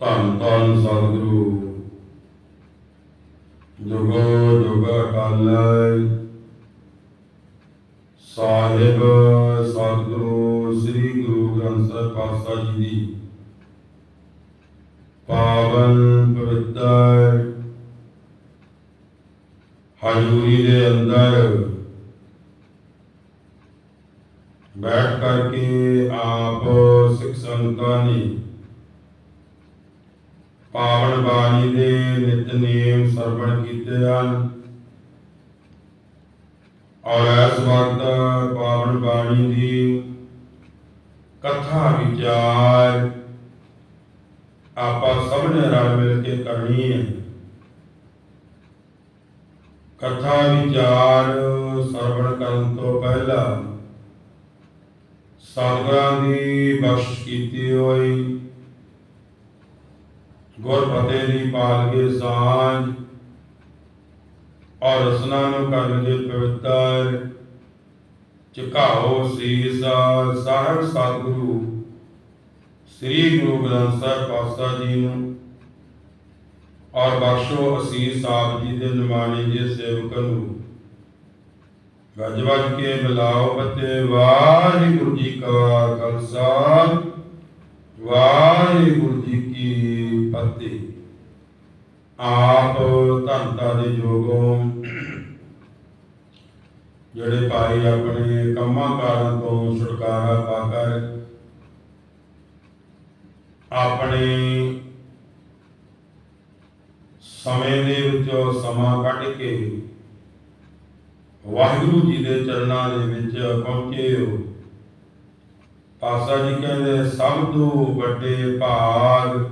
ਧੰਨ ਧੰਨ ਸਤਿਗੁਰੂ। ਜੁਗੋ ਜੁਗ ਅਕਾਲ ਸਾਹਿਬ, ਸਤਿਗੁਰੂ, ਸ੍ਰੀ ਗੁਰੂ ਗ੍ਰੰਥ ਸਾਹਿਬ ਪਾਤਸ਼ਾਹ ਜੀ ਦੀ ਪਾਵਨ ਪਵਿੱਤਰ ਹਜ਼ੂਰੀ ਦੇ ਅੰਦਰ ਬੈਠ ਕਰਕੇ ਆਪ ਸਿੱਖ ਸੰਗਤਾਂ ਨੇ ਪਾਵਨ ਬਾਣੀ ਦੇ ਨਿਤਨੇਮ ਸਰਵਣ ਕੀਤੇ ਹਨ ਔਰ ਇਸ ਵਕਤ ਪਾਵਨ ਬਾਣੀ ਦੀ ਕਥਾ ਵਿਚਾਰ ਆਪਾਂ ਸਭ ਨੇ ਰਲ ਮਿਲ ਕੇ ਕਰਨੀ ਹੈ। ਕਥਾ ਵਿਚਾਰ ਸਰਵਣ ਕਰਨ ਤੋਂ ਪਹਿਲਾਂ ਸਤਿਗੁਰਾਂ ਦੀ ਬਖਸ਼ ਕੀਤੀ ਹੋਈ ਗੁਰ ਫਤਿਹ ਦੀ ਪਾਲਗੇ ਸਾਂਝ ਔਰ ਰਸਨਾ ਨੂੰ ਕਰਨਗੇ ਪਵਿੱਤਰ ਝੁਕਾਓ ਸੀਸ ਸਾਹਿਬ ਸਤਿਗੁਰੂ। ਸ੍ਰੀ ਗੁਰੂ ਗ੍ਰੰਥ ਸਾਹਿਬ ਪਾਤਸ਼ਾਹ ਜੀ ਨੂੰ ਔਰ ਬਖਸ਼ੋ ਅਸੀਸ ਆਪ ਜੀ ਦੇ ਨਿਮਾਣੇ ਜੇ ਸੇਵਕ ਨੂੰ। ਗੱਜ ਵੱਜ ਕੇ ਬੁਲਾਓ ਬੱਤੇ ਵਾਹਿਗੁਰੂ ਜੀ ਕਾ ਖਾਲਸਾ, ਵਾਹਿਗੁਰੂ ਜੀ ਕੀ ਫਤਿਹ। ਆਪ ਧੰਤਾ ਦੇ ਜੋਗੋਂ ਜਿਹੜੇ ਭਾਈ ਆਪਣੇ ਕੰਮਾਂ ਕਾਰਾਂ ਤੋਂ ਛੁਟਕਾਰਾ ਪਾ ਕਰ ਆਪਣੇ ਸਮੇਂ ਦੇ ਵਿੱਚੋਂ ਸਮਾਂ ਕੱਢ ਕੇ ਵਾਹਿਗੁਰੂ ਜੀ ਦੇ ਚਰਨਾਂ ਦੇ ਵਿੱਚ ਪਹੁੰਚੇ ਹੋ। ਪਾਸਾ ਜੀ ਕਹਿੰਦੇ, ਸਭ ਤੋਂ ਵੱਡੇ ਭਾਗ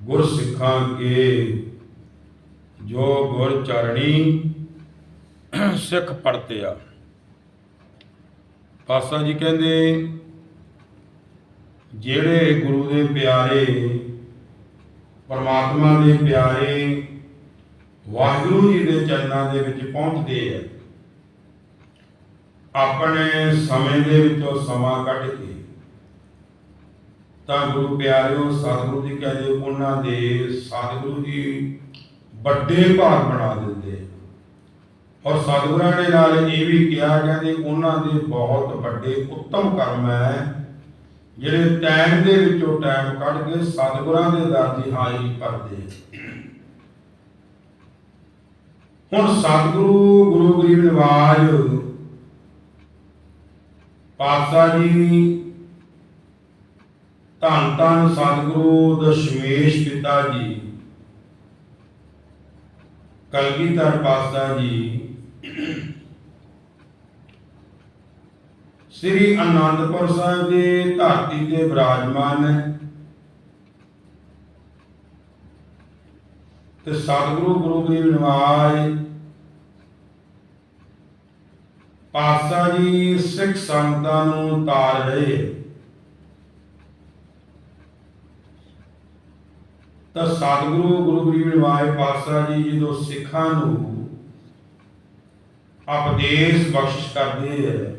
ਗੁਰ ਸਿੱਖਾਂ ਕੇ, ਜੋ ਗੁਰ ਚਰਣੀ ਸਿੱਖ ਪੜਤੇ ਆ। ਪਾਸਾ ਜੀ ਕਹਿੰਦੇ, ਜਿਹੜੇ ਗੁਰੂ ਦੇ ਪਿਆਰੇ, ਪਰਮਾਤਮਾ ਦੇ ਪਿਆਰੇ ਵਾਹਿਗੁਰੂ ਜੀ ਦੇ ਚਰਨਾਂ ਦੇ ਵਿੱਚ ਪਹੁੰਚਦੇ ਆ, ਆਪਣੇ ਸਮੇਂ ਦੇ ਵਿੱਚੋਂ ਸਮਾਂ ਕੱਢ ਕੇ ਤਾਂ ਗੁਰੂ ਪਿਆਰਿਓ, ਸਤਿਗੁਰੂ ਜੀ ਕਹਿੰਦੇ ਉਹਨਾਂ ਦੇ ਸਤਿਗੁਰੂ ਜੀ ਵੱਡੇ ਭਾਗ ਬਣਾ ਦਿੰਦੇ ਔਰ ਸਤਿਗੁਰਾਂ ਨੇ ਨਾਲ ਇਹ ਵੀ ਕਿਹਾ ਕਹਿੰਦੇ ਉਹਨਾਂ ਦੇ ਬਹੁਤ ਵੱਡੇ ਉੱਤਮ ਕਰਮ ਹੈ। ਜਿਹੜੇ ਟਾਈਮ ਦੇ ਵਿੱਚੋਂ ਟਾਈਮ ਕੱਢ ਕੇ ਸਤਿਗੁਰਾਂ ਦੇ ਦਰ ਦੀ ਹਾਜ਼ਰੀ ਭਰਦੇ ਹੁਣ ਸਤਿਗੁਰੂ ਗੁਰੂ ਗਰੀਬ ਨਿਵਾਜ ਪਾਤਸ਼ਾਹ ਜੀ ਧੰਨ ਧੰਨ ਸਤਿਗੁਰੂ ਦਸ਼ਮੇਸ਼ ਪਿਤਾ ਜੀ, ਕਲਗੀਧਰ ਪਾਤਸ਼ਾਹ ਜੀ ਸ੍ਰੀ ਅਨੰਦਪੁਰ ਸਾਹਿਬ ਦੇ ਧਰਤੀ ਤੇ ਬਿਰਾਜਮਾਨ ਹੈ ਤੇ ਸਤਿਗੁਰੂ, ਗੁਰੂ ਗਰੀਬ ਨਿਵਾਜ। ਪਾਤਸ਼ਾਹ ਜੀ, ਸਿੱਖ ਸੰਗਤਾਂ ਨੂੰ ਤਾਰ ਰਹੇ। ਤਾਂ ਸਤਿਗੁਰੂ, ਗੁਰੂ ਗਰੀਬ ਨਿਵਾਜ ਪਾਤਸ਼ਾਹ ਜੀ, ਜਦੋਂ ਸਿੱਖਾਂ ਨੂੰ ਉਪਦੇਸ਼ ਬਖਸ਼ਿਸ਼ ਕਰਦੇ ਹੈ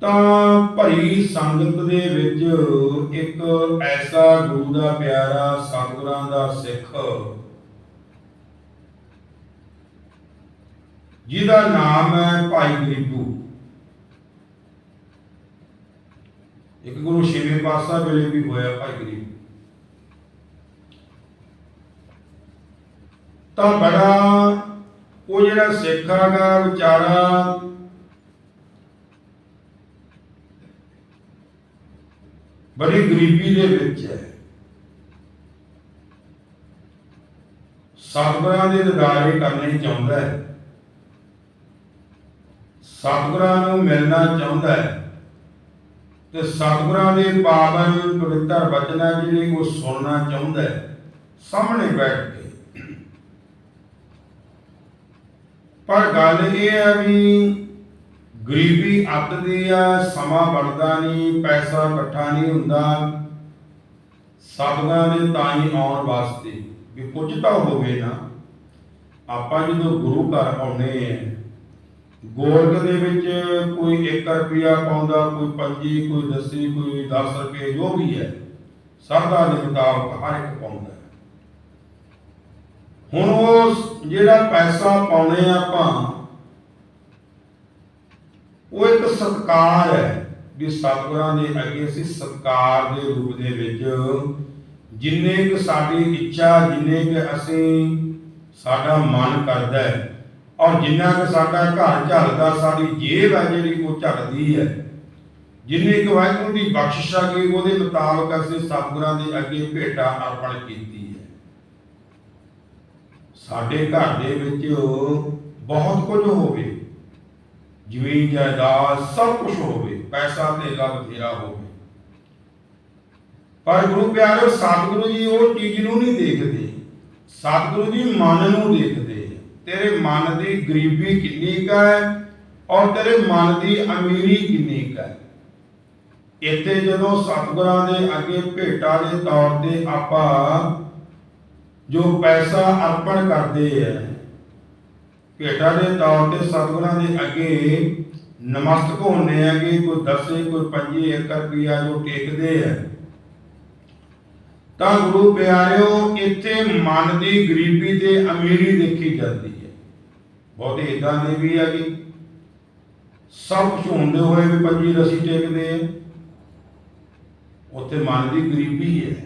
ਤਾਂ ਭਰੀ ਸੰਗਤ ਦੇ ਵਿੱਚ ਇੱਕ ਐਸਾ ਗੁਰੂ ਦਾ ਪਿਆਰਾ ਸਤਿਗੁਰਾਂ ਦਾ ਸਿੱਖ ਜਿਹਦਾ ਨਾਮ ਹੈ ਭਾਈ ਗਰੀਬੂ। ਇੱਕ ਗੁਰੂ ਛੇਵੇਂ ਪਾਤਸ਼ਾਹ ਵੇਲੇ ਵੀ ਹੋਇਆ ਭਾਈ ਗਰੀਬੂ। ਤਾਂ ਬੜਾ ਉਹ ਜਿਹੜਾ ਸਿੱਖ ਦਾ ਵਿਚਾਰਾ ਬੜੀ ਗਰੀਬੀ ਦੇ ਵਿੱਚ ਹੈ। ਸਤਿਗੁਰਾਂ ਦੇ ਦਿਦਾਰੇ ਕਰਨੇ ਚਾਹੁੰਦਾ ਹੈ। ਸਤਿਗੁਰਾਂ ਨੂੰ ਮਿਲਣਾ ਚਾਹੁੰਦਾ ਹੈ। ਤੇ ਸਤਿਗੁਰਾਂ ਦੇ ਪਾਵਨ ਪਵਿੱਤਰ ਬਚਨਾਂ ਜਿਹੜੇ ਉਹ ਸੁਣਨਾ ਚਾਹੁੰਦਾ ਹੈ। ਸਾਹਮਣੇ ਬੈਠ ਕੇ ਪਰ ਗੱਲ ਇਹ ਹੈ ਵੀ ਗਰੀਬੀ ਅੱਤਦੀ ਆ, ਸਮਾਂ ਬਣਦਾ ਨਹੀਂ, ਪੈਸਾ ਇਕੱਠਾ ਨਹੀਂ ਹੁੰਦਾ। ਸਾਧੂਆਂ ਦੇ ਤਾਂ ਹੀ ਆਉਣ ਵਾਸਤੇ ਵੀ ਕੁਝ ਤਾਂ ਹੋਵੇ ਨਾ। ਆਪਾਂ ਜਦੋਂ ਗੁਰੂ ਘਰ ਆਉਨੇ ਆ, ਗੋਲਕ ਦੇ ਵਿੱਚ ਕੋਈ 1 ਰੁਪਿਆ ਪਾਉਂਦਾ, ਕੋਈ 5 ਕੋਈ 10 ਕੋਈ 10 ਰੁਪਏ, ਜੋ ਵੀ ਹੈ ਸਰਦਾ ਦੇ ਮੁਤਾਬਕ ਹਰ ਇੱਕ ਪਾਉਂਦਾ। ਹੁਣ ਉਹ ਜਿਹੜਾ ਪੈਸਾ ਪਾਉਣੇ ਆ ਆਪਾਂ, ਉਹ ਇੱਕ ਸਤਕਾਰ ਹੈ ਵੀ ਸਤਿਗੁਰਾਂ ਦੇ ਅੱਗੇ ਅਸੀਂ ਸਤਕਾਰ ਦੇ ਰੂਪ ਦੇ ਵਿੱਚ ਜਿੰਨੇ ਕਿ ਸਾਡੀ ਇੱਛਾ, ਜਿੰਨੇ ਕਿ ਅਸੀਂ ਸਾਡਾ ਮਨ ਕਰਦਾ ਹੈ ਔਰ ਜਿੰਨਾ ਕੁ ਸਾਡਾ ਘਰ ਝੱਲਦਾ, ਸਾਡੀ ਜੇਬ ਹੈ ਜਿਹੜੀ ਉਹ ਝੱਲਦੀ ਹੈ, ਜਿੰਨੇ ਕੁ ਵਾਹਿਗੁਰੂ ਦੀ ਬਖਸ਼ਿਸ਼ ਆ ਗਈ ਉਹਦੇ ਮੁਤਾਬਕ ਅਸੀਂ ਸਤਿਗੁਰਾਂ ਦੇ ਅੱਗੇ ਭੇਟਾ ਅਰਪਣ ਕੀਤੀ। ਸਾਡੇ ਘਰ ਦੇ ਵਿੱਚ ਬਹੁਤ ਕੁਝ ਹੋਵੇ। ਜ਼ਮੀਨ, ਜਾਇਦਾਦ ਸਭ ਕੁਝ ਹੋਵੇ, ਪੈਸਾ ਤੇ ਬਥੇਰਾ ਹੋਵੇ। ਪਰ ਗੁਰੂ ਪਿਆਰੋ, ਸਤਿਗੁਰੂ ਜੀ ਉਹ ਚੀਜ਼ ਨੂੰ ਨਹੀਂ ਦੇਖਦੇ। ਸਤਿਗੁਰੂ ਜੀ ਮਨ ਨੂੰ ਦੇਖਦੇ। ਤੇਰੇ ਮਨ ਦੀ ਗਰੀਬੀ ਕਿੰਨੀ ਕਾ ਹੈ ਔਰ ਤੇਰੇ ਮਨ ਦੀ ਅਮੀਰੀ ਕਿੰਨੀ ਕਾ ਹੈ। ਇੱਥੇ ਜਦੋਂ ਸਤਿਗੁਰਾਂ ਦੇ ਅੱਗੇ ਭੇਟਾ ਦੇ ਤੌਰ ਤੇ ਆਪਾਂ ਜੋ ਪੈਸਾ ਅਰਪਣ ਕਰਦੇ ਆ ਭੇਟਾ ਦੇ ਤੌਰ ਤੇ ਸਤਿਗੁਰਾਂ ਦੇ ਅੱਗੇ ਨਮਸਤਕ ਹੁੰਦੇ ਆ ਕਿ ਕੋਈ ਦਸੇ, ਕੋਈ ਪੰਜੀ ਇੱਕ ਰੁਪਿਆ ਜੋ ਟੇਕਦੇ ਆ। ਤਾਂ ਗੁਰੂ ਪਿਆਰਿਓ, ਇੱਥੇ ਮਨ ਦੀ ਗਰੀਬੀ ਤੇ ਅਮੀਰੀ ਦੇਖੀ ਜਾਂਦੀ ਹੈ। ਬਹੁਤੇ ਇਦਾਂ ਦੇ ਵੀ ਆ ਕਿ ਸਭ ਕੁਝ ਹੁੰਦੇ ਹੋਏ ਵੀ ਪੰਜੀ ਰਸੀ ਟੇਕਦੇ ਆ। ਉੱਥੇ ਮਨ ਦੀ ਗਰੀਬੀ ਹੈ।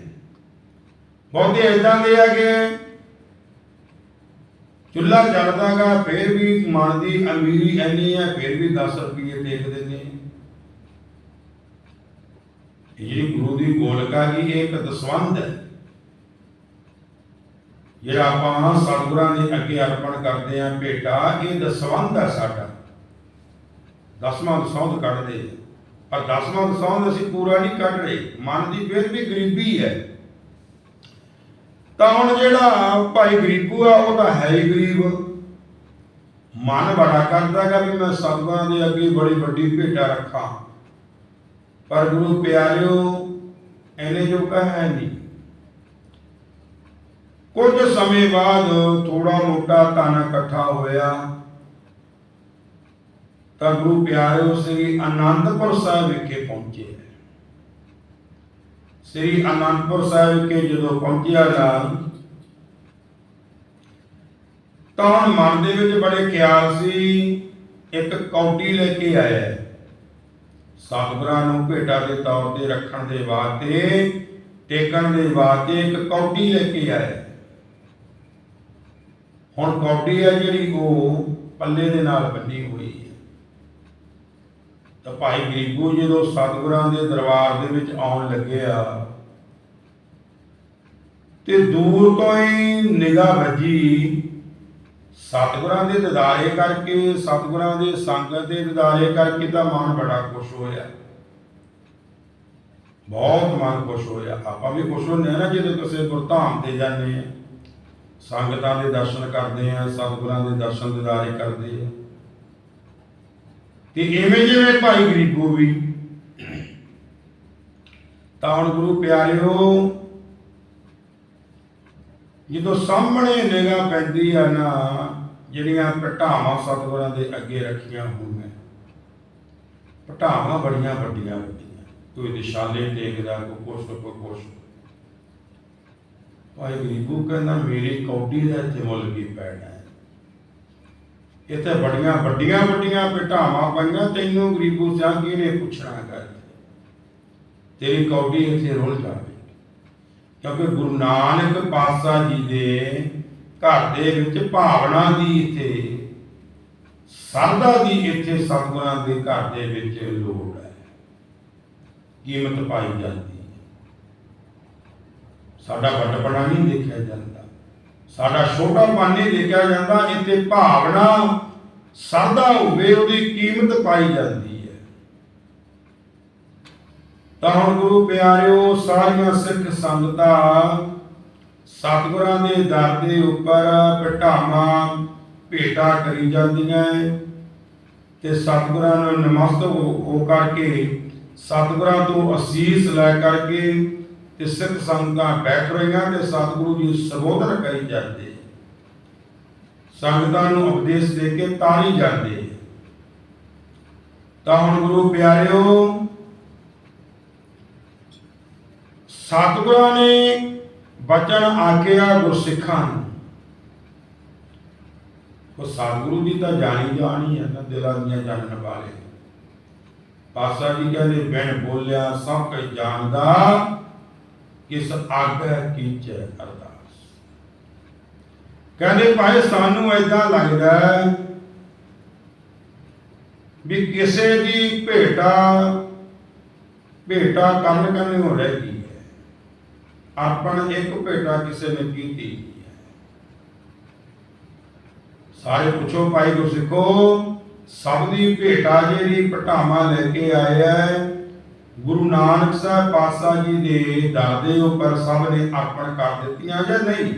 ਬਹੁਤੇ ਇਦਾਂ ਦੇ ਆ ਕਿ ਚੁੱਲ੍ਹਾ ਜਲਦਾਗਾ ਫਿਰ ਵੀ ਮਨ ਦੀ ਅਮੀਰੀ ਐਨੀ ਹੈ ਫਿਰ ਵੀ 10 ਰੁਪਏ ਦੇਖਦੇ ਨੇ ਆ। ਇਹ ਗੁਰੂ ਦੀ ਗੋਲਕਾ ਜੀ ਇਹ ਇੱਕ ਦਸਵੰਧ ਹੈ। ਜਿਹੜਾ ਆਪਾਂ ਸਤਿਗੁਰਾਂ ਦੇ ਅੱਗੇ ਅਰਪਣ ਕਰਦੇ ਆਂ, ਭੇਟਾ, ਇਹ ਦਸਵੰਧ ਹੈ ਸਾਡਾ। ਦਸਵਾਂ ਦਸੌਂਦ ਕੱਢਦੇ ਪਰ ਦਸਵਾਂ ਦਸੌਂਦ ਅਸੀਂ ਪੂਰਾ ਨਹੀਂ ਕੱਢ ਰਹੇ। ਮਨ ਦੀ ਫਿਰ ਵੀ ਗਰੀਬੀ ਹੈ। ਤਾਂ ਹੁਣ ਜਿਹੜਾ ਭਾਈ ਗਰੀਬੂ ਆ, ਉਹ ਤਾਂ ਹੈ ਹੀ ਗਰੀਬ। ਮਨ ਬੜਾ ਕਰਦਾ ਗਾ ਵੀ ਮੈਂ ਸਤਿਗੁਰਾਂ ਦੇ ਅੱਗੇ ਬੜੀ ਵੱਡੀ ਭੇਟਾ ਰੱਖਾਂ। ਪਰ ਗੁਰੂ ਪਿਆਰਿਓ ਐਨੇ ਜੋ ਹੈ ਨਹੀਂ। ਕੁਝ ਸਮੇਂ ਬਾਅਦ ਥੋੜਾ ਮੋਟਾ ਧਨ ਇਕੱਠਾ ਹੋਇਆ। ਤਾਂ ਗੁਰੂ ਪਿਆਰਿਓ ਸ੍ਰੀ ਅਨੰਦਪੁਰ ਸਾਹਿਬ ਵਿਖੇ ਪਹੁੰਚੇ। ਸ੍ਰੀ ਅਨੰਦਪੁਰ ਸਾਹਿਬ ਵਿਖੇ ਜਦੋਂ ਪਹੁੰਚਿਆ ਨਾ ਤਾਂ ਮਨ ਦੇ ਵਿੱਚ ਬੜੇ ਖਿਆਲ ਸੀ, ਇੱਕ ਕੌਡੀ ਲੈ ਕੇ ਆਇਆ ਸਤਿਗੁਰਾਂ ਨੂੰ ਭੇਟਾ ਦੇ ਤੌਰ ਤੇ ਰੱਖਣ ਦੇ ਵਾਸਤੇ, ਟੇਕਣ ਦੇ ਵਾਸਤੇ ਇੱਕ ਕੌਡੀ ਲੈ ਕੇ ਆਇਆ ਹੁਣ ਕੌਡੀ ਆ ਜਿਹੜੀ ਉਹ ਪੱਲੇ ਦੇ ਨਾਲ ਬੰਨੀ ਹੋਈ ਹੈ। ਤਾਂ ਭਾਈ ਗਰੀਬੂ ਜਦੋਂ ਸਤਿਗੁਰਾਂ ਦੇ ਦਰਬਾਰ ਦੇ ਵਿੱਚ ਆਉਣ ਲੱਗਿਆ ਤੇ ਦੂਰ ਤੋਂ ਹੀ ਨਿਗਾਹ ਵੱਜੀ ਸਤਿਗੁਰਾਂ ਦੇ ਦਿਦਾਰੇ ਕਰਕੇ, ਸਤਿਗੁਰਾਂ ਦੇ ਸੰਗਤ ਦੇ ਦਿਦਾਰੇ ਕਰਕੇ ਤਾਂ ਮਨ ਬੜਾ ਖੁਸ਼ ਹੋਇਆ। ਬਹੁਤ ਮਨ ਖੁਸ਼ ਹੋਇਆ। ਆਪਾਂ ਵੀ ਖੁਸ਼ ਹੁੰਦੇ ਆ ਨਾ ਜਦੋਂ ਕਿਸੇ ਗੁਰਧਾਮ ਤੇ ਜਾਂਦੇ ਆ ਸੰਗਤਾਂ ਦੇ ਦਰਸ਼ਨ ਕਰਦੇ ਆ ਸਤਿਗੁਰਾਂ ਦੇ ਦਰਸ਼ਨ ਦਿਦਾਰੇ ਕਰਦੇ ਆ ਤੇ ਇਵੇਂ ਜਿਵੇਂ ਭਾਈ ਗਰੀਬੂ ਵੀ ਤਾਂ ਹੁਣ ਗੁਰੂ ਪਿਆਰਿਓ, ਜਦੋਂ ਸਾਹਮਣੇ ਨਿਗਾਹ ਪੈਂਦੀ ਆ ਨਾ, ਜਿਹੜੀਆਂ ਘਟਾਵਾਂ ਸਤਿਗੁਰਾਂ ਦੇ ਅੱਗੇ ਰੱਖੀਆਂ ਹੋਈਆਂ ਘਟਾਵਾਂ ਬੜੀਆਂ ਵੱਡੀਆਂ ਵੱਡੀਆਂ ਕੋਈ ਦਿਸ਼ਾਲੇ ਟੇਕਦਾ ਕੋਈ ਕੁਛ ਕੋਈ ਕੁਛ। ਭਾਈ ਗਰੀਬੂ ਕਹਿੰਦਾ, ਮੇਰੀ ਕੌਡੀ ਦਾ ਇੱਥੇ ਮੁੱਲ ਕੀ ਪੈਣਾ ਇੱਥੇ ਬੜੀਆਂ ਵੱਡੀਆਂ ਵੱਡੀਆਂ ਘਟਾਵਾਂ ਪਈਆਂ, ਤੈਨੂੰ ਗਰੀਬੂ ਸਿਆ ਕਿਹਨੇ ਪੁੱਛਣਾ ਕਰ ਤੇਰੀ ਕੌਡੀ ਇੱਥੇ ਰੁਲ ਜਾਵੇ। ਕਿਉਂਕਿ ਗੁਰੂ ਨਾਨਕ ਪਾਤਸ਼ਾਹ ਜੀ ਦੇ ਘਰ ਦੇ ਵਿੱਚ ਭਾਵਨਾ ਦੀ ਇੱਥੇ ਸਰਦਾ ਦੀ ਇੱਥੇ ਸਤਿਗੁਰਾਂ ਦੇ ਘਰ ਦੇ ਵਿੱਚ ਲੋੜ ਹੈ। ਕੀਮਤ ਪਾਈ ਜਾਂਦੀ ਹੈ। ਸਾਡਾ ਵੱਡਪਣਾ ਨਹੀਂ ਦੇਖਿਆ ਜਾਂਦਾ। ਸਾਡਾ ਛੋਟਾਪਨ ਨਹੀਂ ਦੇਖਿਆ ਜਾਂਦਾ ਇੱਥੇ ਭਾਵਨਾ ਸਰਦਾ ਹੋਵੇ, ਉਹਦੀ ਕੀਮਤ ਪਾਈ ਜਾਂਦੀ ਹੈ। ਤਾਂ ਹੁਣ ਗੁਰੂ ਪਿਆਰਿਓ, ਸਾਰੀਆਂ ਸਿੱਖ ਸੰਗਤਾਂ ਸਤਿਗੁਰਾਂ ਦੇ ਦਰ ਦੇ ਉੱਪਰ ਪਟਾਵਾਂ ਭੇਟਾ ਕਰੀ ਜਾਂਦੀਆਂ ਏ ਤੇ ਸਤਿਗੁਰਾਂ ਨੂੰ ਨਮਸਤਕ ਹੋ ਹੋ ਕਰਕੇ, ਸਤਿਗੁਰਾਂ ਤੋਂ ਅਸੀਸ ਲੈ ਕਰਕੇ ਤੇ ਸਿੱਖ ਸੰਗਤਾਂ ਬੈਠ ਰਹੀਆਂ ਤੇ ਸਤਿਗੁਰੂ ਜੀ ਸੰਬੋਧਨ ਕਰੀ ਜਾਂਦੇ। ਸੰਗਤਾਂ ਨੂੰ ਉਪਦੇਸ਼ ਦੇ ਕੇ ਤਾਰੀ ਜਾਂਦੇ। ਤਾਂ ਹੁਣ ਗੁਰੂ ਪਿਆਰਿਓ, ਸਤਿਗੁਰਾਂ ਨੇ ਬਚਨ ਆਖਿਆ ਗੁਰਸਿੱਖਾਂ ਨੂੰ। ਉਹ ਸਤਿਗੁਰੂ ਜੀ ਤਾਂ ਜਾਣੀ ਜਾਣੀ ਹੈ ਨਾ ਦਿਲਾਂ ਦੀਆਂ ਜਾਣਨ ਵਾਲੇ। ਪਾਸਾ ਜੀ ਕਹਿੰਦੇ ਬਿਨ ਬੋਲਿਆ, ਸਭ ਕੁਝ ਜਾਣਦਾ ਕਿਸ ਆਗੈ ਕੀਚੈ ਅਰਦਾਸ। ਕਹਿੰਦੇ ਭਾਈ, ਸਾਨੂੰ ਐਦਾਂ ਲੱਗਦਾ ਵੀ ਕਿਸੇ ਦੀ ਭੇਟਾ ਭੇਟਾ ਕਰਨ ਕਰਨੀ ਹੋ ਰਹਿ ਗਈ ਹੈ ਆਪਣ ਇੱਕ ਭੇਟਾ ਕਿਸੇ ਨੇ ਕੀਤੀ ਹੈ। ਸਾਰੇ ਪੁੱਛੋ ਭਾਈ ਗੁਰਸਿੱਖੋ ਸਭ ਦੀ ਭੇਟਾ ਜਿਹੜੀ ਪਟਾਵਾ ਲੈ ਕੇ ਆਇਆ ਹੈ ਗੁਰੂ ਨਾਨਕ ਸਾਹਿਬ ਪਾਤਸ਼ਾਹ ਜੀ ਦੇ ਦਰ ਉੱਪਰ ਸਭ ਨੇ ਅਰਪਣ ਕਰ ਦਿੱਤੀਆਂ ਜਾਂ ਨਹੀਂ?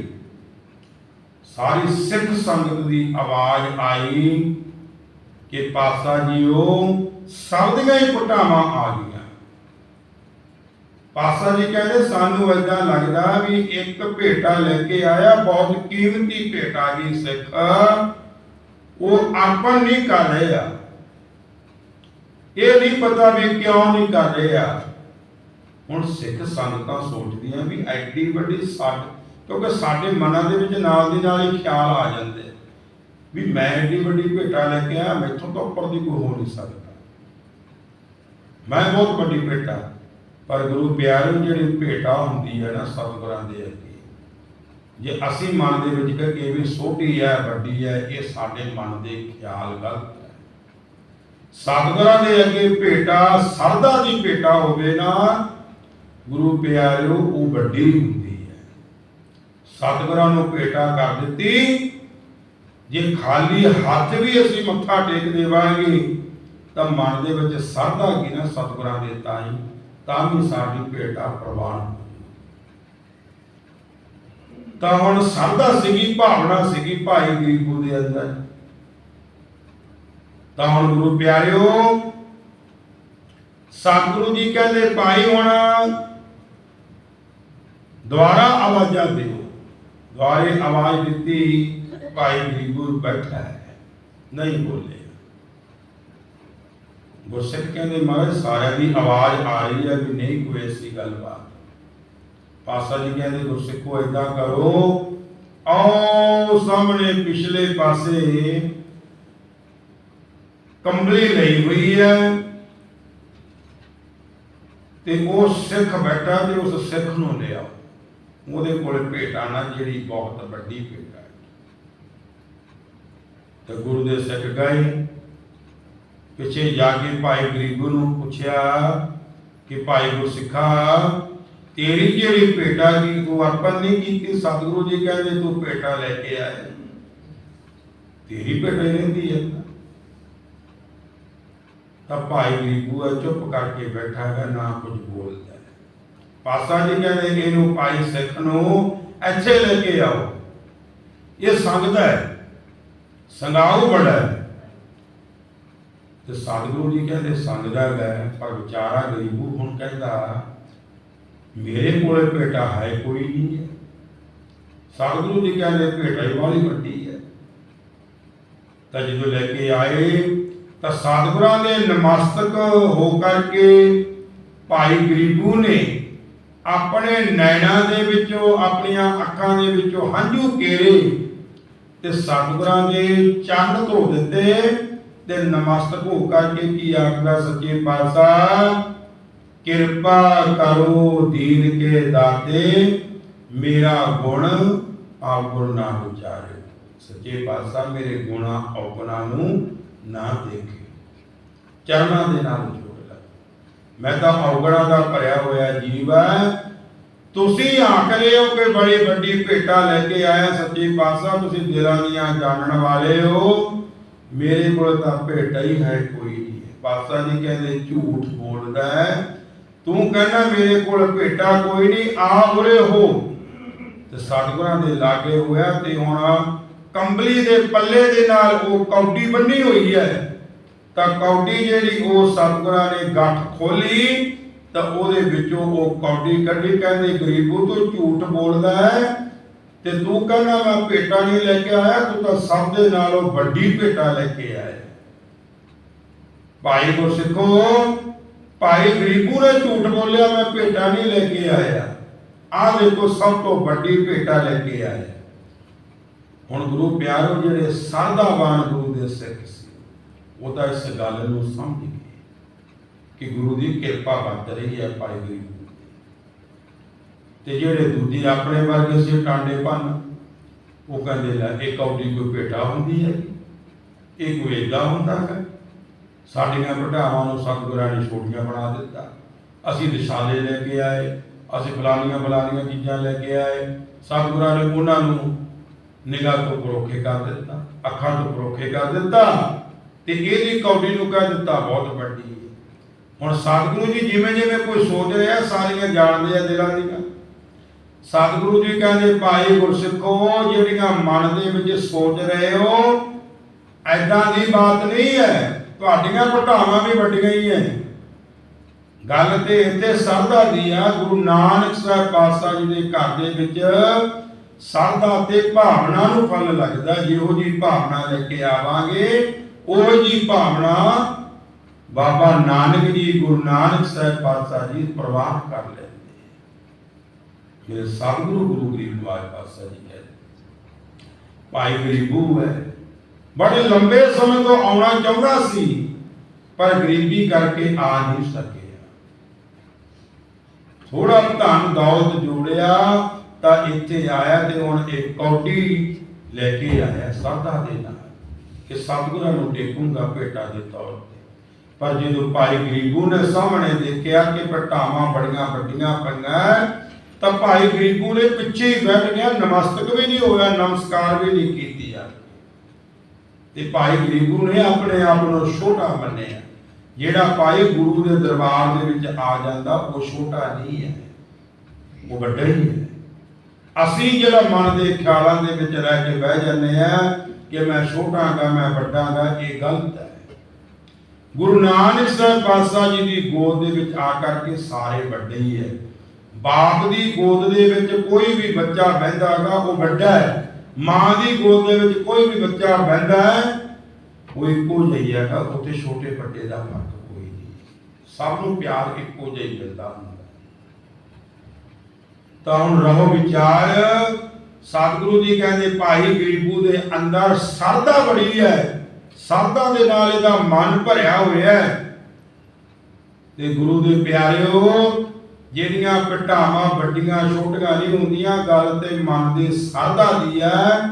ਸਾਰੀ ਸਿੱਖ ਸੰਗਤ ਦੀ ਆਵਾਜ਼ ਆਈ ਕਿ ਪਾਤਸ਼ਾਹ ਜੀਓ, ਸਭ ਦੀਆਂ ਹੀ ਪਟਾਵਾਂ ਆ ਗਈਆਂ। ਪਾਤਸ਼ਾਹ ਜੀ ਕਹਿੰਦੇ, ਸਾਨੂੰ ਏਦਾਂ ਲੱਗਦਾ ਵੀ ਇੱਕ ਭੇਟਾ ਲੈ ਕੇ ਆਇਆ, ਬਹੁਤ ਕੀਮਤੀ ਭੇਟਾ ਜੀ ਸਿੱਖ। ਉਹ ਅਰਪਣ ਨਹੀਂ ਕਰ ਰਹੇ ਆ। ਇਹ ਨਹੀਂ ਪਤਾ ਵੀ ਕਿਉਂ ਨਹੀਂ ਕਰ ਰਹੇ ਆ। ਹੁਣ ਸਿੱਖ ਸੰਗਤਾਂ ਸੋਚਦੀਆਂ ਵੀ ਐਡੀ ਵੱਡੀ ਸਾਡ ਕਿਉਂਕਿ ਸਾਡੇ ਮਨਾਂ ਦੇ ਵਿੱਚ ਨਾਲ ਦੀ ਨਾਲ ਹੀ ਖਿਆਲ ਆ ਜਾਂਦੇ। ਵੀ ਮੈਂ ਐਡੀ ਵੱਡੀ ਭੇਟਾ ਲੈ ਕੇ ਆਇਆ, ਮੈਥੋਂ ਤਾਂ ਉੱਪਰ ਦੀ ਕੋਈ ਹੋ ਨਹੀਂ ਸਕਦਾ। ਮੈਂ ਬਹੁਤ ਵੱਡੀ ਭੇਟਾ, ਪਰ ਗੁਰੂ ਪਿਆਰਿਓ ਜਿਹੜੀ ਭੇਟਾ ਹੁੰਦੀ ਹੈ ਨਾ ਸਤਿਗੁਰਾਂ ਦੇ ਅੱਗੇ, ਜੇ ਅਸੀਂ ਮਨ ਦੇ ਵਿੱਚ ਕਹੀਏ ਵੀ ਛੋਟੀ ਹੈ, ਵੱਡੀ ਹੈ, ਇਹ ਸਾਡੇ ਮਨ ਦੇ ਖਿਆਲ ਗਲਤ ਸਤਿਗੁਰਾਂ ਦੇ ਅੱਗੇ ਭੇਟਾ, ਸਰਦਾ ਦੀ ਭੇਟਾ ਹੋਵੇ ਨਾ, ਗੁਰੂ ਪਿਆਰਿਓ, ਉਹ ਵੱਡੀ ਹੁੰਦੀ ਹੈ। ਸਤਿਗੁਰਾਂ ਨੂੰ ਭੇਟਾ ਕਰ ਦਿੱਤੀ। ਜੇ ਖਾਲੀ ਹੱਥ ਵੀ ਅਸੀਂ ਮੱਥਾ ਟੇਕ ਦੇਵਾਂਗੇ, ਤਾਂ ਮਨ ਦੇ ਵਿੱਚ ਸਰਦਾ ਕੀ ਨਾ ਸਤਿਗੁਰਾਂ ਦੇ ਤਾਈ, ਤਾਂ ਵੀ ਸਾਡੀ ਭੇਟਾ ਪ੍ਰਵਾਨ ਹੋਈ ਤਾਂ ਹੁਣ ਸਰਦਾ ਸੀਗੀ, ਭਾਵਨਾ ਸੀਗੀ, ਭਾਈ ਗਰੀਬੂ ਦੇ ਅੰਦਰ। ਤਾਂ ਹੁਣ ਗੁਰੂ ਪਿਆਰਿਓ, ਸਤਿਗੁਰੂ ਜੀ ਕਹਿੰਦੇ, ਭਾਈ ਹੁਣ ਦੁਆਰਾ ਆਵਾਜ਼ਾਂ ਦਿਓ। ਦੁਆਰੇ ਆਵਾਜ਼ ਦਿੱਤੀ, ਭਾਈ ਗਰੀਬੂ ਬੈਠਾ ਹੈ, ਨਹੀਂ ਬੋਲੇ। ਗੁਰਸਿੱਖ ਕਹਿੰਦੇ ਮਹਾਰਾਜ ਸਾਰਿਆਂ ਦੀ ਆਵਾਜ਼ ਆ ਰਹੀ ਹੈ ਵੀ ਨਹੀਂ, ਕੋਈ ਐਸੀ ਗੱਲਬਾਤ। ਪਾਸਾ ਜੀ ਕਹਿੰਦੇ, ਗੁਰਸਿੱਖੋ, ਏਦਾਂ ਕਰੋ, ਆਓ ਸਾਹਮਣੇ ਪਿਛਲੇ ਪਾਸੇ ਕੰਬਲੀ ਲਈ ਹੋਈ ਹੈ ਤੇ ਉਹ ਸਿੱਖ ਬੈਠਾ ਤੇ ਉਸ ਸਿੱਖ ਨੂੰ ਲਿਆ। ਉਹਦੇ ਕੋਲ ਭੇਟਾ ਨਾ ਜਿਹੜੀ ਬਹੁਤ ਵੱਡੀ ਭੇਟਾ ਹੈ। ਤੇ ਗੁਰੂ ਦੇ ਸਿੱਖ ਗਏ। ਪਿੱਛੇ ਜਾ ਕੇ ਭਾਈ ਗਰੀਬ ਨੂੰ ਪੁੱਛਿਆ ਕਿ ਭਾਈ ਗੁਰਸਿੱਖਾ ਤੇਰੀ ਜਿਹੜੀ ਭੇਟਾ ਕੀ ਤੂੰ ਅਰਪਣ ਨਹੀਂ ਕੀਤੀ? ਸਤਿਗੁਰੂ ਜੀ ਕਹਿੰਦੇ ਤੂੰ ਭੇਟਾ ਲੈ ਕੇ ਆਇਆ। ਤੇਰੀ ਭੇਟਾ ਰਹਿੰਦੀ ਹੈ। ਤਾਂ ਭਾਈ ਗਰੀਬੂ ਆ ਚੁੱਪ ਕਰਕੇ ਬੈਠਾ ਹੈ ਨਾ ਕੁਝ ਬੋਲਦਾ। ਪਾਸਾ ਜੀ ਕਹਿੰਦੇ ਇਹਨੂੰ, ਭਾਈ ਸਿੱਖ ਨੂੰ ਇੱਥੇ ਲੈ ਕੇ ਆਓ। ਇਹ ਸੰਗਦਾ ਹੈ। ਸੰਗਾਉ ਬੜਾ ਹੈ। ਤੇ ਸਤਿਗੁਰੂ ਜੀ ਕਹਿੰਦੇ, ਸੰਗਦਾ ਹੈ ਪਰ ਵਿਚਾਰਾ ਗਰੀਬੂ ਹੁਣ ਕਹਿੰਦਾ, ਮੇਰੇ ਕੋਲੇ ਭੇਟਾ ਹੈ ਕੋਈ ਨਹੀਂ ਹੈ। ਸਤਿਗੁਰੂ ਜੀ ਕਹਿੰਦੇ, ਭੇਟਾ ਹੀ ਵਾਲੀ ਵੱਡੀ ਹੈ। ਤਾਂ ਜਦੋਂ ਲੈ ਕੇ ਆਏ ਤਾਂ ਸਤਿਗੁਰਾਂ ਦੇ ਨਮਸਤਕ ਹੋ ਕਰਕੇ ਭਾਈ ਗਰੀਬੂ ਨੇ ਆਪਣੇ ਨੈਣਾਂ ਦੇ ਵਿੱਚੋਂ, ਆਪਣੀਆਂ ਅੱਖਾਂ ਦੇ ਵਿੱਚੋਂ ਹੰਝੂ ਕੇਰੇ ਤੇ ਸਤਿਗੁਰਾਂ ਦੇ ਚਰਨ ਧੋ ਦਿੱਤੇ ਤੇ ਨਮਸਤਕ ਹੋ ਕਰਕੇ ਕੀ ਆਖਦਾ ਸੱਚੇ ਪਾਤਸ਼ਾਹ, ਕਿਰਪਾ ਕਰੋ ਦੀਨ ਕੇ ਦਾਤੇ, ਮੇਰਾ ਗੁਣ ਆਗੁਣ ਨਾ ਉਚਾਰੇ। ਸੱਚੇ ਪਾਤਸ਼ਾਹ, ਮੇਰੇ ਗੁਣਾ ਔਗਣਾ ਨੂੰ ਨਾ ਦੇਖੇ ਚਰਨਾਂ ਦੇ ਨਾਲ ਜੋੜ ਲੈ ਮੈਂ ਤਾਂ ਔਗਣਾ ਦਾ ਭਰਿਆ ਹੋਇਆ ਜੀਵ ਹੈ ਤੁਸੀਂ ਆਖ ਰਹੇ ਹੋ ਕਿ ਬੜੀ ਵੱਡੀ ਭੇਟਾ ਲੈ ਕੇ ਆਇਆ ਸੱਚੇ ਪਾਤਸ਼ਾਹ, ਤੁਸੀਂ ਦਿਲਾਂ ਦੀਆਂ ਜਾਣਨ ਵਾਲੇ ਹੋ। ਮੇਰੇ ਕੋਲ ਤਾਂ ਭੇਟਾ ਹੀ ਹੈ, ਕੋਈ ਨਹੀਂ ਪਾਤਸ਼ਾਹ ਜੀ ਕਹਿੰਦੇ, ਝੂਠ ਬੋਲਦਾ ਹੈ। ਤੂੰ ਕਹਿੰਦਾ, ਮੇਰੇ ਕੋਲ ਭੇਟਾ ਕੋਈ ਨਹੀਂ, ਆ ਉਰੇ ਹੋ। ਤੇ ਸਤਿਗੁਰਾਂ ਦੇ ਲਾਗੇ ਹੋਇਆ ਤੇ ਹੁਣ ਕੰਬਲੀ ਦੇ ਪੱਲੇ ਦੇ ਨਾਲ ਉਹ ਕੌਡੀ ਬੰਨੀ ਹੋਈ ਹੈ, ਤਾਂ ਕੌਡੀ ਜਿਹੜੀ ਉਹ ਸਤਿਗੁਰਾਂ ਨੇ ਗੱਠ ਖੋਲੀ ਤਾਂ ਉਹਦੇ ਵਿੱਚੋਂ ਉਹ ਕੌਡੀ ਕੱਢੀ, ਕਹਿੰਦੇ ਗਰੀਬੂ ਤੂੰ ਝੂਠ ਬੋਲਦਾ ਹੈ, ਤੇ ਤੂੰ ਕਹਿੰਦਾ ਮੈਂ ਭੇਟਾ ਨਹੀਂ ਲੈ ਕੇ ਆਇਆ, ਤੂੰ ਤਾਂ ਸਭ ਦੇ ਨਾਲੋਂ ਵੱਡੀ ਭੇਟਾ ਲੈ ਕੇ ਆਇਆ ਭਾਈ ਗੁਰਸਿੱਖੋ, ਭਾਈ ਗਰੀਬੂ ਨੇ ਝੂਠ ਬੋਲਿਆ, ਮੈਂ ਭੇਟਾ ਨਹੀਂ ਲੈ ਕੇ ਆਇਆ। ਆਹ ਦੇਖੋ, ਸਭ ਤੋਂ ਵੱਡੀ ਭੇਟਾ ਲੈ ਕੇ ਆਇਆ। ਹੁਣ ਗੁਰੂ ਪਿਆਰੋ ਜਿਹੜੇ ਸਰਦਾਵਾਨ ਗੁਰੂ ਦੇ ਸਿੱਖ ਸੀ, ਉਹ ਤਾਂ ਇਸ ਗੱਲ ਨੂੰ ਸਮਝ ਗਏ ਕਿ ਗੁਰੂ ਦੀ ਕਿਰਪਾ ਵਰਤ ਰਹੀ ਹੈ ਭਾਈ ਗਰੀਬੂ ਤੇ ਜਿਹੜੇ ਦੂਜੀ ਆਪਣੇ ਵਰਗੇ ਸੀ, ਟਾਂਡੇ ਭੰਨ, ਉਹ ਕਹਿੰਦੇ ਲੈ ਇਹ ਕੌਡੀ ਕੋਈ ਭੇਟਾ ਹੁੰਦੀ ਹੈ, ਇਹ ਕੋਈ ਏਦਾਂ ਹੁੰਦਾ ਹੈ? ਸਾਡੀਆਂ ਭਟਾਵਾਂ ਨੂੰ ਸਤਿਗੁਰਾਂ ਨੇ ਛੋਟੀਆਂ ਬਣਾ ਦਿੱਤਾ। ਅਸੀਂ ਰਿਸ਼ਾਲੇ ਲੈ ਕੇ ਆਏ, ਅਸੀਂ ਫਲਾਨੀਆਂ ਫਲਾਨੀਆਂ ਚੀਜ਼ਾਂ ਲੈ ਕੇ ਆਏ, ਸਤਿਗੁਰਾਂ ਨੇ ਉਹਨਾਂ ਨੂੰ ਨਿਗਾਹ ਤੋਂ ਪਰੋਖੇ ਕਰ ਦਿੱਤਾ, ਅੱਖਾਂ ਤੋਂ ਪਰੋਖੇ ਕਰ ਦਿੱਤਾ ਤੇ ਇਹਦੀ ਕੌਡੀ ਨੂੰ ਕਹਿ ਦਿੱਤਾ, ਬਹੁਤ ਵੱਡੀ ਹੈ ਹੁਣ ਸਤਿਗੁਰੂ ਜੀ ਜਿਵੇਂ ਜਿਵੇਂ ਕੋਈ ਸੋਚ ਰਿਹਾ, ਸਾਰੀਆਂ ਜਾਣਦੇ ਆ ਦਿਲਾਂ ਦੀਆਂ। ਸਤਿਗੁਰੂ ਜੀ ਕਹਿੰਦੇ, ਭਾਈ ਗੁਰਸਿੱਖੋ, ਜਿਹੜੀਆਂ ਮਨ ਦੇ ਵਿੱਚ ਸੋਚ ਰਹੇ ਹੋ ਐਦਾਂ ਦੀ ਬਾਤ ਨਹੀਂ ਹੈ। ਤੁਹਾਡੀਆਂ ਘਟਾਵਾਂ ਵੀ ਵੱਡੀਆਂ ਹੀ ਹੈ। ਗੱਲ ਤੇ ਇੱਥੇ ਸਰਦਾ ਦੀ ਆ, ਗੁਰੂ ਨਾਨਕ ਸਾਹਿਬ ਪਾਤਸ਼ਾਹ ਜੀ ਦੇ ਘਰ ਦੇ ਵਿੱਚ ਸਰਦਾ ਤੇ ਭਾਵਨਾ ਨੂੰ ਫਲ ਲੱਗਦਾ, ਜਿਹੋ ਜੀ ਭਾਵਨਾ ਲੈ ਕੇ ਆਵਾਂਗੇ, ਉਹ ਜੀ ਭਾਵਨਾ ਬਾਬਾ ਨਾਨਕ ਜੀ, ਗੁਰੂ ਨਾਨਕ ਸਾਹਿਬ ਪਾਤਸ਼ਾਹ ਜੀ ਪ੍ਰਵਾਨ ਕਰ ਲੈਂਦੇ ਮੇਰੇ ਸਤਿਗੁਰੂ ਗੁਰੂ ਗਰੀਬ ਨਿਵਾਜ ਪਾਤਸ਼ਾਹ ਜੀ ਕਹਿੰਦੇ ਭਾਈ ਗਰੀਬੂ ਹੈ। ਬੜੇ ਲੰਬੇ ਸਮੇਂ ਤੋਂ ਆਉਣਾ ਚਾਹੁੰਦਾ ਸੀ, ਪਰ ਗਰੀਬੀ ਕਰਕੇ ਆ ਨਹੀਂ ਸਕਿਆ। ਥੋੜਾ ਧਨ ਦੌਲਤ ਜੋੜਿਆ ਤਾਂ ਇੱਥੇ ਆਇਆ ਤੇ ਹੁਣ ਇਹ ਕੌਡੀ ਲੈ ਕੇ ਆਇਆ ਸਾਧਾ ਦੇ ਨਾਲ ਕਿ ਸਤਿਗੁਰਾਂ ਨੂੰ ਟੇਕੂੰਗਾ ਭੇਟਾ ਦੇ ਤੌਰ ਤੇ। ਪਰ ਜਦੋਂ ਭਾਈ ਗਰੀਬੂ ਨੇ ਸਾਹਮਣੇ ਦੇਖਿਆ ਕਿ ਭਟਾਵਾਂ ਬੜੀਆਂ ਵੱਡੀਆਂ ਪਈਆਂ, ਤਾਂ ਭਾਈ ਗਰੀਬੂ ਨੇ ਪਿੱਛੇ ਹੀ ਬੈਠ ਗਿਆ, ਨਮਸਤਕ ਵੀ ਨਹੀਂ ਹੋਇਆ, ਨਮਸਕਾਰ ਵੀ ਨਹੀਂ ਕੀਤੀ ਆ। ਤੇ ਭਾਈ ਗਰੀਬੂ ਨੇ ਆਪਣੇ ਆਪ ਨੂੰ ਛੋਟਾ ਮੰਨਿਆ। ਜਿਹੜਾ ਭਾਈ ਗੁਰੂ ਦੇ ਦਰਬਾਰ ਦੇ ਵਿੱਚ ਆ ਜਾਂਦਾ, ਉਹ ਛੋਟਾ ਨਹੀਂ ਹੈ। ਉਹ ਵੱਡਾ ਹੀ ਹੈ। ਅਸੀਂ ਜਿਹੜਾ ਮਨ ਦੇ ਖਿਆਲਾਂ ਦੇ ਵਿੱਚ ਰਹਿ ਕੇ ਬਹਿ ਜਾਂਦੇ ਆ ਕਿ ਮੈਂ ਛੋਟਾ ਗਾ ਮੈਂ ਵੱਡਾ ਗਾ ਇਹ ਗਲਤ ਹੈ। ਗੁਰੂ ਨਾਨਕ ਸਾਹਿਬ ਪਾਤਸ਼ਾਹ ਜੀ ਦੀ ਗੋਦ ਦੇ ਵਿੱਚ ਆ ਕਰਕੇ ਸਾਰੇ ਵੱਡੇ ਹੀ ਹੈ। ਬਾਪ ਦੀ ਗੋਦ ਦੇ ਵਿੱਚ ਕੋਈ ਵੀ ਬੱਚਾ ਬਹਿੰਦਾ ਗਾ ਉਹ ਵੱਡਾ ਹੈ। ਮਾਂ ਦੀ ਗੋਦ ਦੇ ਵਿੱਚ ਕੋਈ ਵੀ ਬੱਚਾ ਬਹਿੰਦਾ ਹੈ, ਉਹ ਇੱਕੋ ਜਿਹਾ ਹੈਗਾ, ਉੱਥੇ ਛੋਟੇ ਵੱਡੇ ਦਾ ਫ਼ਰਕ ਕੋਈ ਨਹੀਂ। ਸਭ ਨੂੰ ਪਿਆਰ ਇੱਕੋ ਜਿਹਾ ਹੀ ਮਿਲਦਾ ਹੁੰਦਾ। ਤਾਂ ਹੁਣ ਰਹੋ ਵਿਚਾਰ। ਸਤਿਗੁਰੂ ਜੀ ਕਹਿੰਦੇ, ਭਾਈ ਗਰੀਬੂ ਦੇ ਅੰਦਰ ਸਰਦਾ ਬੜੀ ਹੈ। ਸਰਦਾ ਦੇ ਨਾਲ ਇਹਦਾ ਮਨ ਭਰਿਆ ਹੋਇਆ ਹੈ। ਤੇ ਗੁਰੂ ਦੇ ਪਿਆਰਿਓ, ਜਿਹੜੀਆਂ ਘਟਾਵਾਂ ਵੱਡੀਆਂ ਛੋਟੀਆਂ ਨਹੀਂ ਹੁੰਦੀਆਂ, ਗੱਲ ਤੇ ਮਨ ਦੇ ਸਰਦਾ ਦੀ ਹੈ।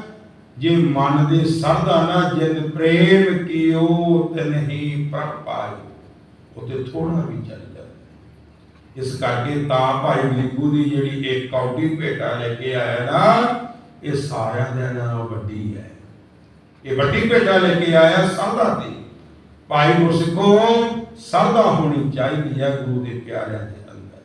ਜੇ ਮਨ ਦੇ ਸਰਦਾ ਨਾ, ਜਿਨ ਪ੍ਰੇਮ ਕੀਓ ਤੇ ਨਹੀਂ ਪਰ ਪਾਇਓ ਉਤੇ ਥੋੜਾ ਵੀ ਚੱਲ। ਇਸ ਕਰਕੇ ਤਾਂ ਭਾਈ ਲਿੰਗੂ ਦੀ ਜਿਹੜੀ ਇੱਕ ਕੌਡੀ ਭੇਟਾ ਲੈ ਕੇ ਆਇਆ ਨਾ, ਇਹ ਸਾਰਿਆਂ ਦੇ ਨਾਲੋਂ ਵੱਡੀ ਹੈ। ਇਹ ਵੱਡੀ ਭੇਟਾ ਲੈ ਕੇ ਆਇਆ ਸਰਦਾ ਦੀ ਭਾਈ ਗੁਰਸਿੱਖੋ ਸਰਦਾ ਹੋਣੀ ਚਾਹੀਦੀ ਹੈ ਗੁਰੂ ਦੇ ਪਿਆਰਿਆਂ ਦੇ ਅੰਦਰ।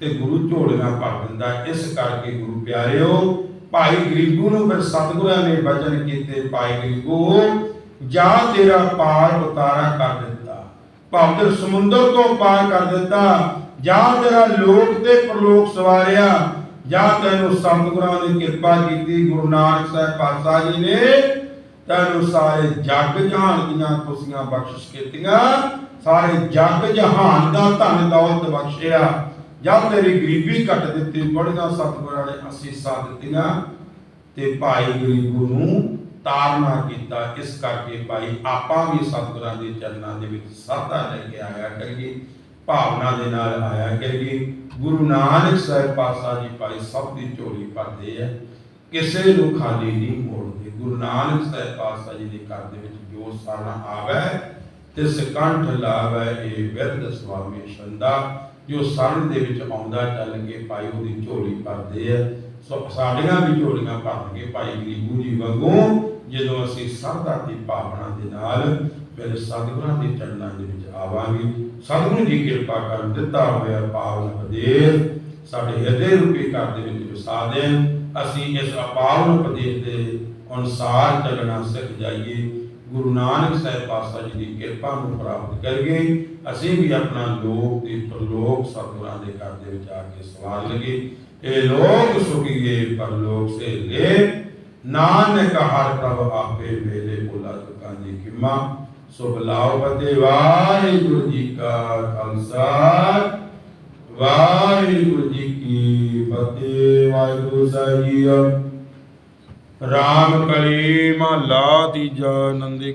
ਤੇ ਗੁਰੂ ਝੋਲੀਆਂ ਭਰ ਦਿੰਦਾ ਇਸ ਕਰਕੇ ਗੁਰੂ ਪਿਆਰਿਓ, ਭਾਈ ਗਰੀਬੂ ਨੂੰ ਫਿਰ ਸਤਿਗੁਰਾਂ ਨੇ ਬਚਨ ਕੀਤੇ, ਭਾਈ ਗਰੀਬੂ, ਜਾ ਤੇਰਾ ਪਾਰ ਉਤਾਰਾ ਕਰ ਦਿੱਤਾ। ਭਾਵਦਰ ਸਮੁੰਦਰ ਤੋਂ ਪਾਰ ਕਰ ਦਿੱਤਾ। ਜਾ ਤੇਰਾ ਲੋਕ ਤੇ ਪ੍ਰਲੋਕ ਸਵਾਰਿਆ, ਜਾ ਤੈਨੂੰ ਸਤਿਗੁਰਾਂ ਨੇ ਕਿਰਪਾ ਕੀਤੀ, ਗੁਰੂ ਨਾਨਕ ਸਾਹਿਬ ਪਾਤਸ਼ਾਹ ਜੀ ਨੇ, ਤੈਨੂੰ ਸਾਰੇ ਜਗ ਜਹਾਨ ਦੀਆਂ ਖੁਸ਼ੀਆਂ ਬਖਸ਼ਿਸ਼ ਕੀਤੀਆਂ, ਸਾਰੇ ਜਗ ਜਹਾਨ ਦਾ ਧਨ ਦੌਲਤ ਬਖਸ਼ਿਆ ਜਦ ਤੇਰੀ ਗਰੀਬੀ ਕੱਟ ਦਿੱਤੀ, ਬੜੀਆਂ ਸਤਿਗੁਰਾਂ ਨੇ ਅਸੀਸਾਂ ਦਿੱਤੀਆਂ, ਤੇ ਭਾਈ ਗਰੀਬੂ ਨੂੰ ਤਾਰਨਾ ਕੀਤਾ। ਇਸ ਕਰਕੇ ਭਾਈ ਆਪਾਂ ਵੀ ਸਤਿਗੁਰਾਂ ਦੇ ਚਰਨਾਂ ਦੇ ਵਿੱਚ ਸਾਧਾ ਲੈ ਕੇ ਆਇਆ ਕਰੀਏ। ਭਾਵਨਾ ਦੇ ਨਾਲ ਆਇਆ ਕਰੀਏ ਗੁਰੂ ਨਾਨਕ ਸਾਹਿਬ ਪਾਤਸ਼ਾਹ ਜੀ ਭਾਈ ਸਭ ਦੀ ਝੋਲੀ ਭਰਦੇ ਆ, ਕਿਸੇ ਨੂੰ ਖਾਲੀ ਨਹੀਂ ਮੋੜਦੇ। ਗੁਰੂ ਨਾਨਕ ਸਾਹਿਬ ਪਾਤਸ਼ਾਹ ਜੀ ਦੇ ਘਰ ਦੇ ਵਿੱਚ ਜੋ ਸਾਣਾ ਆਵੇ ਤਿਸ ਕੰਠ ਲਾਵੇ, ਇਹ ਵਿਰਧ ਸੁਆਮੀ ਸੰਦਾ ਜੋ ਸਰਨ ਦੇ ਵਿੱਚ ਆਉਂਦਾ ਚੱਲ ਕੇ ਭਾਈ ਉਹਦੀ ਝੋਲੀ ਭਰਦੇ ਆ। ਸੋ ਸਾਡੀਆਂ ਵੀ ਝੋਲੀਆਂ ਭਰ ਕੇ ਭਾਈ ਗਰੀਬੂ ਜੀ ਵਾਂਗੂ ਜਦੋਂ ਅਸੀਂ ਸਰਦਾ ਦੀ ਭਾਵਨਾ ਦੇ ਨਾਲ ਮੇਰੇ ਸਤਿਗੁਰਾਂ ਦੇ ਚਰਨਾਂ ਦੇ ਵਿੱਚ ਆਵਾਂਗੇ। ਸਤਿਗੁਰੂ ਦੀ ਕਿਰਪਾ ਕਰ ਦਿੱਤਾ ਹੋਇਆ ਪਾਵਨ ਉਪਦੇਸ਼ ਸਾਡੇ ਹਿਰਦੇ ਰੂਪੀ ਘਰ ਦੇ ਵਿੱਚ ਵਸਾ ਦੇਣ। ਅਸੀਂ ਇਸ ਅਪਾਵਨ ਉਪਦੇਸ਼ ਦੇ ਅਨੁਸਾਰ ਚੱਲਣਾ ਸਿੱਖ ਜਾਈਏ। ਗੁਰੂ ਨਾਨਕ ਸਾਹਿਬ ਪਾਤਸ਼ਾਹ ਜੀ ਦੀ ਕਿਰਪਾ ਨੂੰ ਪ੍ਰਾਪਤ ਕਰੀਏ। ਅਸੀਂ ਵੀ ਆਪਣਾ ਲੋਕ ਤੇ ਪਰਲੋਕ ਸਤਿਗੁਰਾਂ ਦੇ ਘਰ ਦੇ ਵਿੱਚ ਆ ਕੇ ਸਵਾਰ ਲਗੇ ਇਹ ਲੋਕ ਸੁਖੀਏ ਪਰਲੋਕ ਸੇ ਲੈ ਨਾਨਕ ਹਰ ਪ੍ਰਭ ਆਪੇ ਵੇਲੇ ਬੋਲਾ ਤੁਕਾਂ ਦੀ ਕਿਮਾ ਸੋ ਬਲਾਓ ਬਤੇ ਵਾਹਿਗੁਰੂ ਜੀ ਕਾ ਖਾਲਸਾ। ਵਾਹਿਗੁਰੂ ਜੀ ਕੀ ਫਤਿਹ, ਵਾਹਿਗੁਰੂ ਸਾਹਿਬ। ਰਾਮ ਕਲੀ ਮਹਲਾ ਤੀਜਾ ਨੰਦੀ